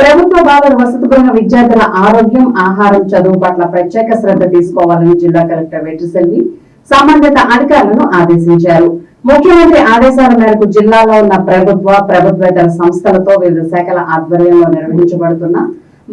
ప్రభుత్వ బాలల వసతి గృహ విద్యార్థుల ఆరోగ్యం ఆహారం చదువు పట్ల ప్రత్యేక శ్రద్ధ తీసుకోవాలని జిల్లా కలెక్టర్ వెట్రిసెల్వి సంబంధిత అధికారులను ఆదేశించారు. ముఖ్యమంత్రి ఆదేశాల మేరకు జిల్లాలో ఉన్న ప్రభుత్వ ప్రభుత్వేతర సంస్థలతో వివిధ శాఖల ఆధ్వర్యంలో నిర్వహించబడుతున్న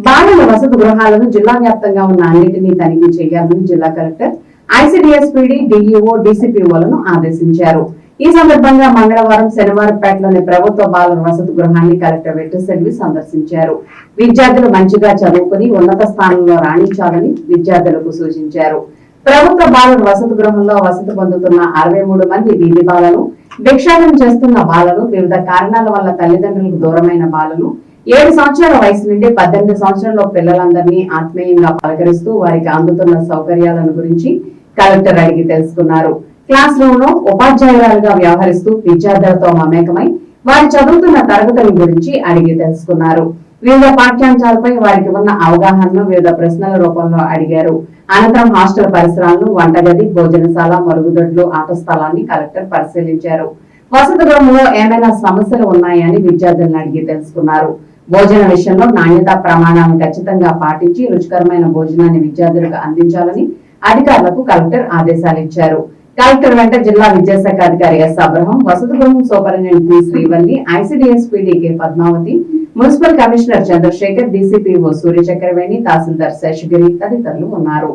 బాలల వసతి గృహాలను జిల్లా వ్యాప్తంగా ఉన్న అన్నింటినీ తనిఖీ చేయాలని జిల్లా కలెక్టర్ ఐసిడిఎస్ డిఈఓ డిసిపిఓలను ఆదేశించారు. ఈ సందర్భంగా మంగళవారం శనివారంపేటలోని ప్రభుత్వ బాలల వసతి గృహాన్ని కలెక్టర్ వెట్రిసెల్వి సందర్శించారు. విద్యార్థులు మంచిగా చదువుకుని ఉన్నత స్థానంలో రాణించాలని విద్యార్థులకు సూచించారు. ప్రభుత్వ బాలల వసతి గృహంలో వసతి పొందుతున్న అరవై మూడు మంది వీధి బాలలు భిక్షాటం చేస్తున్న బాలలు వివిధ కారణాల వల్ల తల్లిదండ్రులకు దూరమైన బాలలు ఏడు సంవత్సరాల వయసు నుండి పద్దెనిమిది సంవత్సరాల పిల్లలందరినీ ఆత్మీయంగా పలకరిస్తూ వారికి అందుతున్న సౌకర్యాలను గురించి కలెక్టర్ అడిగి తెలుసుకున్నారు. క్లాస్ రూమ్లో ఉపాధ్యాయురాలుగా వ్యవహరిస్తూ విద్యార్థులతో మమేకమై వారు చదువుతున్న తరగతుల గురించి అడిగి తెలుసుకున్నారు. వివిధ పాఠ్యాంశాలపై వారికి ఉన్న అవగాహనను వివిధ ప్రశ్నల రూపంలో అడిగారు. అనంతరం హాస్టల్ పరిసరాలను వంటగది భోజనశాల మరుగుదొడ్లు ఆట స్థలాన్ని కలెక్టర్ పరిశీలించారు. వసతి గృహంలో ఏమైనా సమస్యలు ఉన్నాయని విద్యార్థులను అడిగి తెలుసుకున్నారు. భోజన విషయంలో నాణ్యతా ప్రమాణాలను ఖచ్చితంగా పాటించి రుచికరమైన భోజనాన్ని విద్యార్థులకు అందించాలని అధికారులకు కలెక్టర్ ఆదేశాలు ఇచ్చారు. కలెక్టర్ వెంట జిల్లా విద్యాశాఖ అధికారి ఎస్ అబ్రహం వసతి గృహం superintendent P Srivalli ICDS PD K Padmavathi municipal commissioner Chandrasekhar DCPO Surya Chakraveni తహసీల్దార్ శేషగిరి తదితరులు ఉన్నారు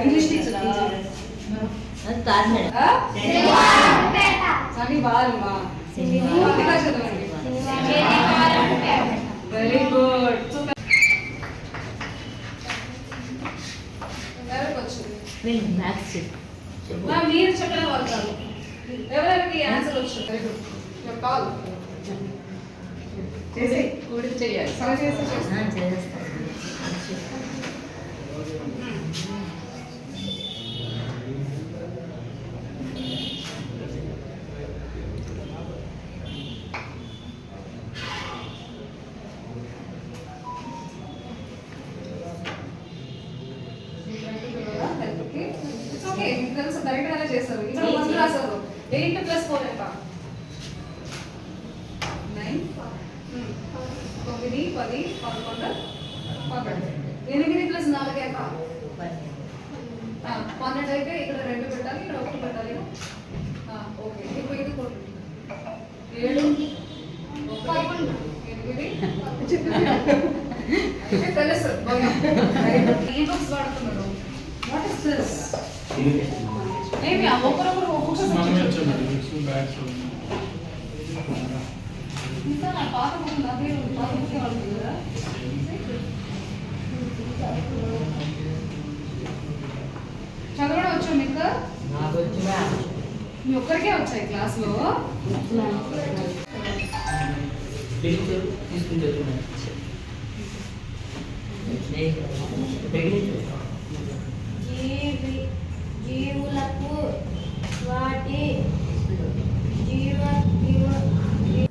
ఇంగ్లీష్ టీచర్ వెరీ గుడ్ వచ్చింది మా మీరు చెప్పిన వాళ్ళు కాదు ఎవరెవరికి ఆన్సర్ వచ్చు వెరీ గుడ్ యువర్ కాల్ చేసి చేయాలి సరే తెలుసు కరెక్ట్ గానే చేస్తారు. ఇక్కడ మంది రాశారు. ఎయిట్ ప్లస్ ఫోర్ ఎంత? నైన్ తొమ్మిది పది పదకొండు పన్నెండు. ఎనిమిది ప్లస్ నాలుగు ఎంత? పన్నెండు. అయితే ఇక్కడ రెండు పెట్టాలి ఇక్కడ ఒకటి పెట్టాలి. ఓకే. ఇప్పుడు ఇది కొట్టు. ఏడు ఎనిమిది. తెలుసు వాడుతున్నారు. వాట్ ఇస్ దిస్ చదవడం వచ్చా మీకు? మీ ఒక్కరికే వచ్చాయి క్లాస్లో? జీవి